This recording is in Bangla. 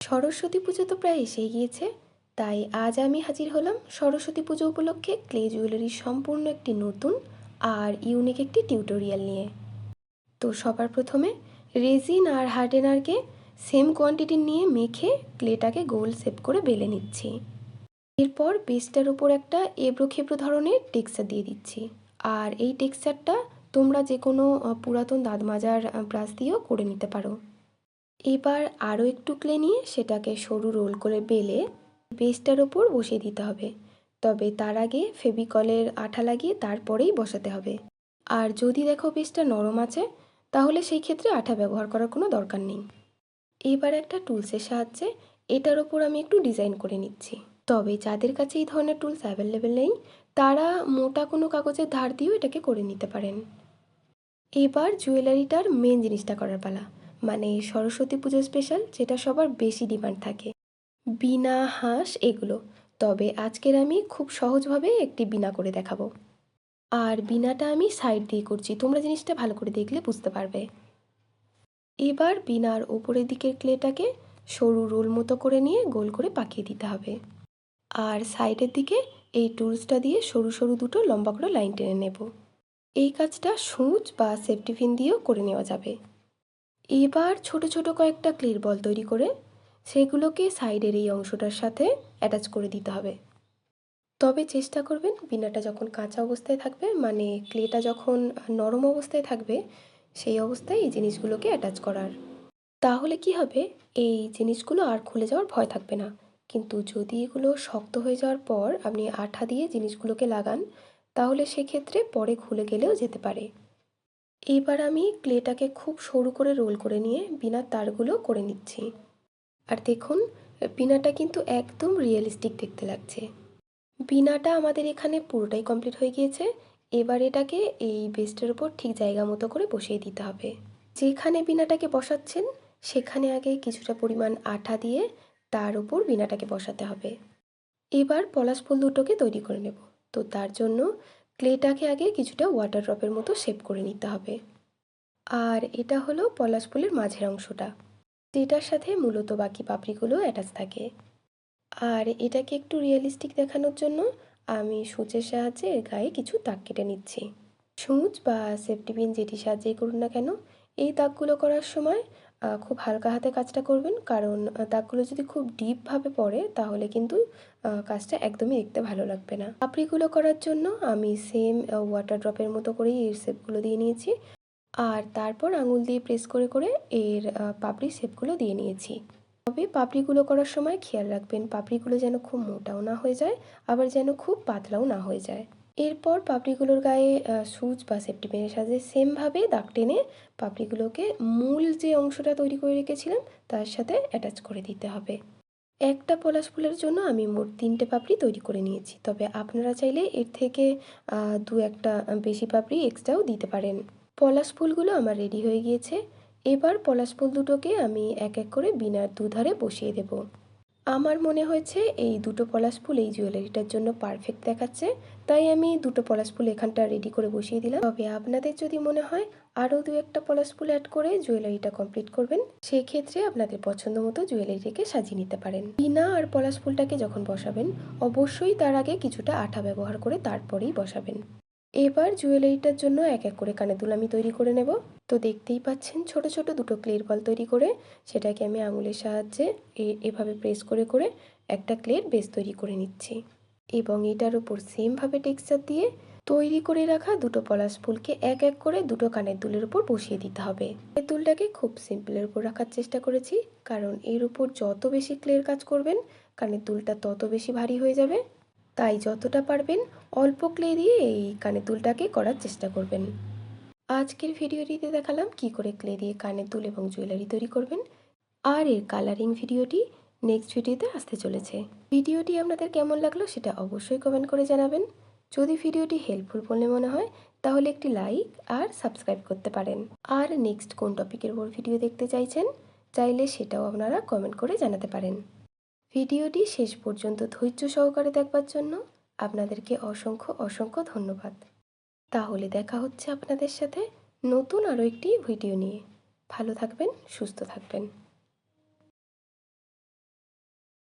সরস্বতী পুজো তো প্রায় এসেই গিয়েছে, তাই আজ আমি হাজির হলাম সরস্বতী পুজো উপলক্ষে ক্লে জুয়েলারির সম্পূর্ণ একটি নতুন আর ইউনিক একটি টিউটোরিয়াল নিয়ে। তো সবার প্রথমে রেজিন আর হার্ডেনারকে সেম কোয়ান্টিটি নিয়ে মেখে ক্লেটাকে গোল শেপ করে বেলে নিচ্ছি। এরপর বেসটার উপর একটা এবড়ো খেবড়ো ধরনের টেক্সচার দিয়ে দিচ্ছি। আর এই টেক্সচারটা তোমরা যে কোনো পুরাতন দাঁত মাজার ব্রাশ দিয়েও করে নিতে পারো। এবার আরও একটু ক্লে নিয়ে সেটাকে সরু রোল করে বেলে বেসটার ওপর বসিয়ে দিতে হবে। তবে তার আগে ফেভিকলের আঠা লাগিয়ে তারপরেই বসাতে হবে। আর যদি দেখো বেসটা নরম আছে, তাহলে সেই ক্ষেত্রে আঠা ব্যবহার করার কোনো দরকার নেই। এবার একটা টুলসের সাহায্যে এটার ওপর আমি একটু ডিজাইন করে নিচ্ছি। তবে যাদের কাছে এই ধরনের টুলস অ্যাভেলেবেল নেই, তারা মোটা কোনো কাগজের ধার দিয়েও এটাকে করে নিতে পারেন। এবার জুয়েলারিটার মেন জিনিসটা করার পালা। মানে সরস্বতী পুজো স্পেশাল যেটা সবার বেশি ডিমান্ড থাকে। বিনা হাঁস এগুলো, তবে আজকের আমি খুব সহজভাবে একটি বিনা করে দেখাবো। আর বিনাটা আমি সাইড দিয়ে করছি, তোমরা জিনিসটা ভালো করে দেখলে বুঝতে পারবে। এবার বিনার ওপরের দিকের ক্লেটাকে সরু রোল মতো করে নিয়ে গোল করে পাকিয়ে দিতে হবে। আর সাইডের দিকে এই টুলসটা দিয়ে সরু সরু দুটো লম্বা করে লাইন টেনে নেব। এই কাজটা সূচ বা সেফটি পিন দিয়েও করে নেওয়া যাবে। এবার ছোট ছোট কয়েকটা ক্লির বল তৈরি করে সেগুলোকে সাইডের এই অংশটার সাথে অ্যাটাচ করে দিতে হবে। তবে চেষ্টা করবেন বিনাটা যখন কাঁচা অবস্থায় থাকবে মানে ক্লেটা যখন নরম অবস্থায় থাকবে, সেই অবস্থায় এই জিনিসগুলোকে অ্যাটাচ করার। তাহলে কি হবে? এই জিনিসগুলো আর খুলে যাওয়ার ভয় থাকবে না। কিন্তু যদি এগুলো শক্ত হয়ে যাওয়ার পর আপনি আঠা দিয়ে জিনিসগুলোকে লাগান, তাহলে সেক্ষেত্রে পরে খুলে গেলেও যেতে পারে। এবার আমি ক্লেটাকে খুব সরু করে রোল করে নিয়ে বিনার তারগুলো করে নিচ্ছি। আর দেখুন, বিনাটা কিন্তু একদম রিয়েলিস্টিক দেখতে লাগছে। বিনাটা আমাদের এখানে পুরোটাই কমপ্লিট হয়ে গিয়েছে। এবার এটাকে এই বেস্টের উপর ঠিক জায়গা মতো করে বসিয়ে দিতে হবে। যেখানে বিনাটাকে বসাচ্ছেন, সেখানে আগে কিছুটা পরিমাণ আঠা দিয়ে তার উপর বিনাটাকে বসাতে হবে। এবার পলাশ ফুল দুটোকে তৈরি করে নেব। তো তার জন্য ক্লেটাকে আগে কিছুটা ওয়াটার ড্রপের মতো শেপ করে নিতে হবে। আর এটা হলো পলাশ ফুলের মাঝের অংশটা, যেটার সাথে মূলত বাকি পাপড়িগুলো অ্যাটাচ থাকে। আর এটাকে একটু রিয়েলিস্টিক দেখানোর জন্য আমি সূচের সাহায্যে এর গায়ে কিছু দাগ কেটে নিচ্ছি। সূচ বা সেফটি পিন যেটি সাহায্যেই করুন না কেন, এই দাগগুলো করার সময় খুব হালকা হাতে কাজটা করবেন। কারণ দাগগুলো যদি খুব ডিপভাবে পড়ে তাহলে কিন্তু কাজটা একদমই দেখতে ভালো লাগবে না। পাপড়িগুলো করার জন্য আমি সেম ওয়াটার ড্রপের মতো করেই এর শেপগুলো দিয়ে নিয়েছি। আর তারপর আঙুল দিয়ে প্রেস করে করে এর আহ, পাপড়ির শেপগুলো দিয়ে নিয়েছি। তবে পাপড়িগুলো করার সময় খেয়াল রাখবেন পাপড়িগুলো যেন খুব মোটাও না হয়ে যায় আবার যেন খুব পাতলাও না হয়ে যায়। এরপর পাপড়িগুলোর গায়ে সুচ বা সেফটি পেনের সেমভাবে দাগ টেনে পাপড়িগুলোকে মূল যে অংশটা তৈরি করে রেখেছিলাম, তার সাথে অ্যাটাচ করে দিতে হবে। একটা পলাশ ফুলের জন্য আমি মোট তিনটে পাপড়ি তৈরি করে নিয়েছি। তবে আপনারা চাইলে এর থেকে দু একটা বেশি পাপড়ি এক্সট্রাও দিতে পারেন। পলাশ ফুলগুলো আমার রেডি হয়ে গিয়েছে। এবার পলাশ ফুল দুটোকে আমি এক এক করে বিনার দুধারে বসিয়ে দেব। আমার মনে হয়েছে এই দুটো পলাশ ফুল এই জুয়েলারিটার জন্য পারফেক্ট দেখাচ্ছে। তাই আমি দুটো পলাশ ফুল এখানটা রেডি করে বসিয়ে দিলাম। তবে আপনাদের যদি মনে হয় আরও দু একটা পলাশ ফুল অ্যাড করে জুয়েলারিটা কমপ্লিট করবেন সেই ক্ষেত্রে আপনাদের পছন্দ মতো জুয়েলারিটাকে সাজিয়ে নিতে পারেন। বিনা আর পলাশ ফুলটাকে যখন বসাবেন, অবশ্যই তার আগে কিছুটা আঠা ব্যবহার করে তারপরেই বসাবেন। এবার জুয়েলারিটার জন্য এক এক করে কানের দুল আমি তৈরি করে নেব। তো দেখতেই পাচ্ছেন ছোট ছোট দুটো ক্লের বল তৈরি করে, সেটাকে আমি আঙুলের সাহায্যে এ- এভাবে প্রেস করে করে একটা ক্লের বেস তৈরি করে নিচ্ছি। এবং এটার উপর সেমভাবে টেক্সচার দিয়ে তৈরি করে রাখা দুটো পলাশ ফুলকে এক এক করে দুটো কানের দুলের উপর বসিয়ে দিতে হবে। এই দুলটাকে খুব সিম্পলের উপর রাখার চেষ্টা করেছি, কারণ এর উপর যত বেশি ক্লের কাজ করবেন, কানের দুলটা তত বেশি ভারী হয়ে যাবে। তাই যতটা পারবেন অল্প ক্লে দিয়ে এই কানের দুলটাকে করার চেষ্টা করবেন। আজকের ভিডিওটিতে দেখালাম কি করে ক্লে দিয়ে কানের দুল এবং জুয়েলারি তৈরি করবেন। আর এর কালারিং ভিডিওটি নেক্সট ভিডিওতে আসতে চলেছে। ভিডিওটি আপনাদের কেমন লাগল সেটা অবশ্যই কমেন্ট করে জানাবেন। যদি ভিডিওটি হেল্পফুল বলে মনে হয়, তাহলে একটি লাইক আর সাবস্ক্রাইব করতে পারেন। আর নেক্সট কোন টপিকের উপর ভিডিও দেখতে চাইছেন, চাইলে সেটাও আপনারা কমেন্ট করে জানাতে পারেন। ভিডিওটি শেষ পর্যন্ত ধৈর্য সহকারে দেখবার জন্য আপনাদেরকে অসংখ্য অসংখ্য ধন্যবাদ। তাহলে দেখা হচ্ছে আপনাদের সাথে নতুন আরও একটি ভিডিও নিয়ে। ভালো থাকবেন, সুস্থ থাকবেন।